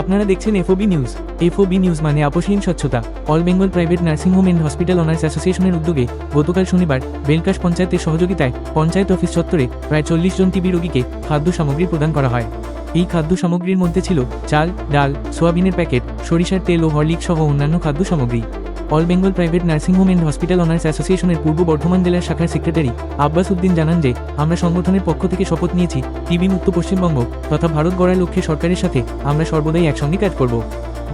আপনারা দেখছেন FOB news FOB news মানে আপসহীন স্বচ্ছতা। All Bengal private nursing home and hospital owners অ্যাসোসিয়েশনের উদ্যোগে গতকাল শনিবার বেলকাশ পঞ্চায়েতের সহযোগিতায় পঞ্চায়েত অফিস চত্বরে প্রায় চল্লিশ জন টিবি রোগীকে খাদ্য সামগ্রী প্রদান করা হয়। এই খাদ্য সামগ্রীর মধ্যে ছিল চাল, ডাল, সোয়াবিনের প্যাকেট, সরিষার তেল ও হরলিক সহ অন্যান্য খাদ্য সামগ্রী। All Bengal private nursing home and hospital owners অ্যাসোসিয়েশনের পূর্ব বর্ধমান জেলার শাখার সেক্রেটারি আব্বাস উদ্দিন জানান যে, আমরা সংগঠনের পক্ষ থেকে শপথ নিয়েছি টিবি মুক্ত পশ্চিমবঙ্গ তথা ভারত গড়ার লক্ষ্যে সরকারের সাথে আমরা সর্বদাই একসঙ্গে কাজ করব।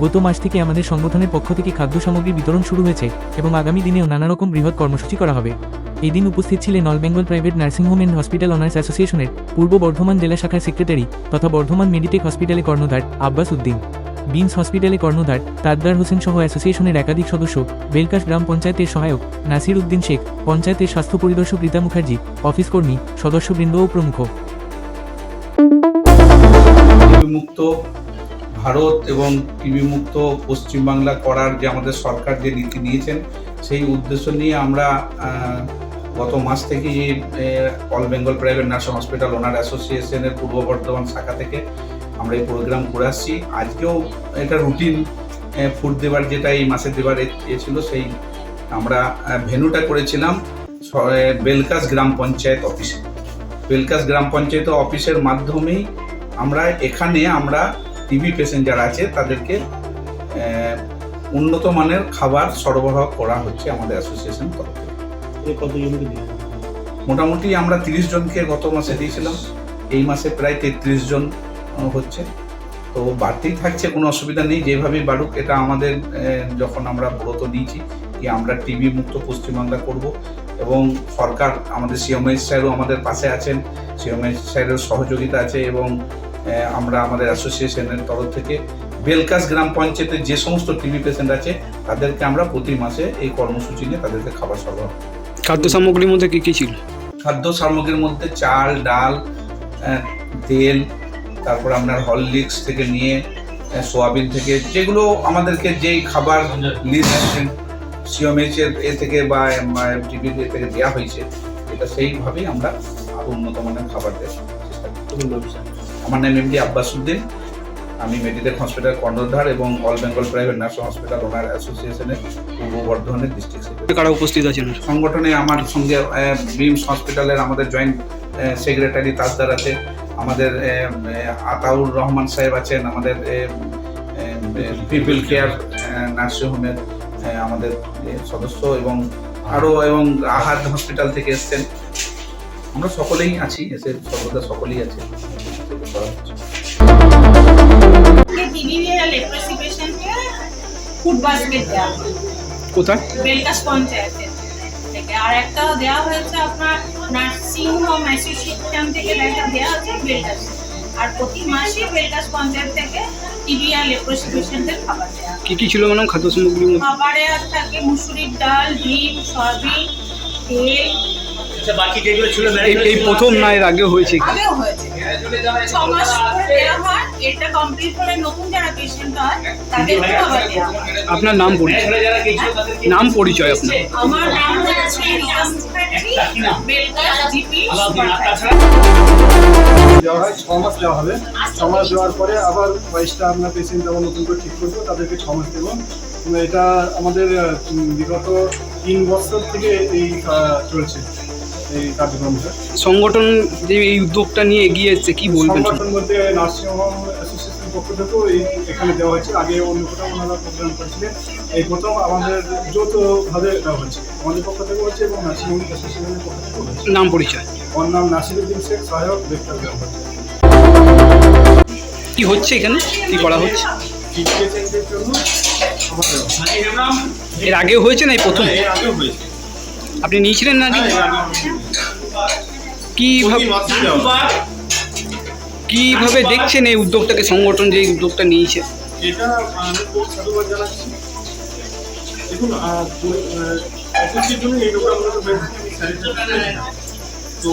গত মাস থেকে আমাদের সংগঠনের পক্ষ থেকে খাদ্য সামগ্রী বিতরণ শুরু হয়েছে এবং আগামী দিনেও নানা রকম বৃহৎ কর্মসূচি করা হবে। এদিন উপস্থিত ছিলেন all Bengal private nursing home and hospital owners অ্যাসোসিয়েশনের পূর্ব বর্ধমান জেলা শাখার সেক্রেটারি তথা বর্ধমান মেডিটেক হসপিটালে কর্ণধার আব্বাস উদ্দিন। বিমস হসপিটালে কর্ণধার তাদ্দার হোসেন সহ অ্যাসোসিয়েশনের একাধিক সদস্য, বেলকাশ গ্রাম পঞ্চায়েতের সহায়ক, নাসির উদ্দিন শেখ, পঞ্চায়েতের স্বাস্থ্য পরিদর্শক রীতা মুখার্জি, অফিস কর্মী, সদস্যবৃন্দ ও প্রমুখ। মুক্ত ভারত এবং টিবি মুক্ত পশ্চিমবাংলা করার যে আমাদের সরকার যে নীতি নিয়েছেন, সেই উদ্দেশ্য নিয়ে আমরা গত মাস থেকে all Bengal private nursing hospital, owner অ্যাসোসিয়েশনের পূর্ব বর্ধমান শাখা থেকে আমরা এই প্রোগ্রাম করে আসছি। আজকেও এটা রুটিন ফুড দেবার যেটা এই মাসে দেবার এ- ছিল সেই আমরা ভেনুটা করেছিলাম বেলকাস গ্রাম পঞ্চায়েত অফিসে। বেলকাস গ্রাম পঞ্চায়েত অফিসের মাধ্যমেই আমরা এখানে আমরা টিবি পেশেন্ট যারা আছে তাদেরকে উন্নত মানের খাবার সরবরাহ করা হচ্ছে আমাদের অ্যাসোসিয়েশন তরফ থেকে। মোটামুটি আমরা তিরিশ জনকে গত মাসে দিয়েছিলাম। এই মাসে প্রায় তেত্রিশ জন হচ্ছে। তো বাড়তেই থাকছে কোনো অসুবিধা নেই। যেভাবেই বাড়ুক এটা আমাদের যখন আমরা ব্রত নিয়েছি কি আমরা টিবি মুক্ত পশ্চিমবাংলা করব। এবং সরকার আমাদের সিএমএস স্যারও আমাদের পাশে আছেন। সিএমএস স্যারের সহযোগিতা আছে এবং আমরা আমাদের অ্যাসোসিয়েশনের তরফ থেকে বেলকাস গ্রাম পঞ্চায়েতের যে সমস্ত টিবি পেশেন্ট আছে তাদেরকে আমরা প্রতি মাসে এই কর্মসূচি নিয়ে তাদেরকে খাবার সরবরাহ খাদ্য সামগ্রীর মধ্যে কি কি ছিল? খাদ্য সামগ্রীর মধ্যে চাল ডাল তেল তারপর আপনার হরলিক্স থেকে নিয়ে সোয়াবিন থেকে যেগুলো আমাদেরকে যেই খাবার লিস্ট সিওমএইচ এর এ থেকে বা টিভির এ থেকে দেওয়া হয়েছে এটা সেইভাবেই আমরা আরও উন্নত মানের খাবার দেওয়ার চেষ্টা করি আমার নাম এমডি আব্বাস উদ্দিন আমি মেডিটেক হসপিটাল কর্ণধার এবং all Bengal private nursing hospital owner অ্যাসোসিয়েশনের পূর্ব বর্ধমানের ডিস্ট্রিক্ট সেক্রেটারি কারা উপস্থিত আছেন? সংগঠনে আমার সঙ্গে বিমস হসপিটালের আমাদের জয়েন্ট সেক্রেটারি তাজদার আছে। আমাদের আতাউর রহমান সাহেব আছেন আমাদের পিপল কেয়ার নার্সিংহোমের আমাদের সদস্য এবং আরও এবং আহাদ হসপিটাল থেকে এসছেন। আমরা সকলেই আছি এসে সর্বদা সকলেই আছে ফুড বাস্কেট দেওয়া কোথায়? বেলকাস পঞ্চায়েতের থেকে আর একটা দেওয়া হয়েছে আপনার নার্সিং হোম অ্যাসোসিয়েশন থেকে একটা দেওয়া হচ্ছে বেলগাছ আর প্রতি মাসে বেলকাস পঞ্চায়েত থেকে টিভি আর লেপ্রোসি পেশেন্টদের খাবার দেওয়া কি কি ছিল ম্যাডাম খাদ্য সামগ্রীর খাবারে থাকে মুসুরির ডাল ডিম সয়াবিন তেল। আচ্ছা বাকি যেগুলো ছিল এই- এই প্রথম না এর আগে হয়েছে আগেও হয়েছে। ছ মাস করে দেওয়া হয় এটা কমপ্লিট করে নতুন যারা পেশেন্ট হয় তাদেরকে আবার দেওয়া হয়। আপনার নাম পরিচয় তাদেরকে নাম পরিচয় আপনার। আমার নাম হচ্ছে রিয়া মুখার্জি বেলকার জিপি দেওয়া হয় ছ মাস দেওয়া হবে। ছ মাস দেওয়ার পরে আবার বাইশটা আপনার পেশেন্ট যখন নতুন করে ঠিক করব তাদেরকে ছ মাস দেবো এটা আমাদের বিগত তিন বছর থেকে এই চলছে। এই কার্যক্রমটা সংগঠন যে এই উদ্যোগটা নিয়ে এগিয়ে এসছে কি বলবেন সংগঠন বলতে নার্সিংহোম অ্যাসোসিয়েশনের পক্ষ থেকেও এই এখানে দেওয়া হয়েছে। আগে অন্য কোথাও ওনারা প্রোগ্রাম করেছিলেন। এই প্রথম আমাদের যৌথভাবে দেওয়া হয়েছে। আমাদের পক্ষ থেকে হচ্ছে এবং নার্সিংহোম অ্যাসোসিয়েশনের পক্ষ হয়েছে। নাম পরিচয়। ওর নাম নাসিরুদ্দিন শেখ সহায়ক গ্রাম কি হচ্ছে এখানে? কি করা হচ্ছে? এর আগেও হয়েছে না এই প্রথম? এর আগেও হয়েছে। আপনি নিয়েছিলেন না আগে? এর আগেও কীভাবে দেখছেন এই উদ্যোগটাকে সংগঠন যে উদ্যোগটা নিয়েছে এটা সাধুবাদ জানাচ্ছি দেখুন অফিসের জন্য এই। তো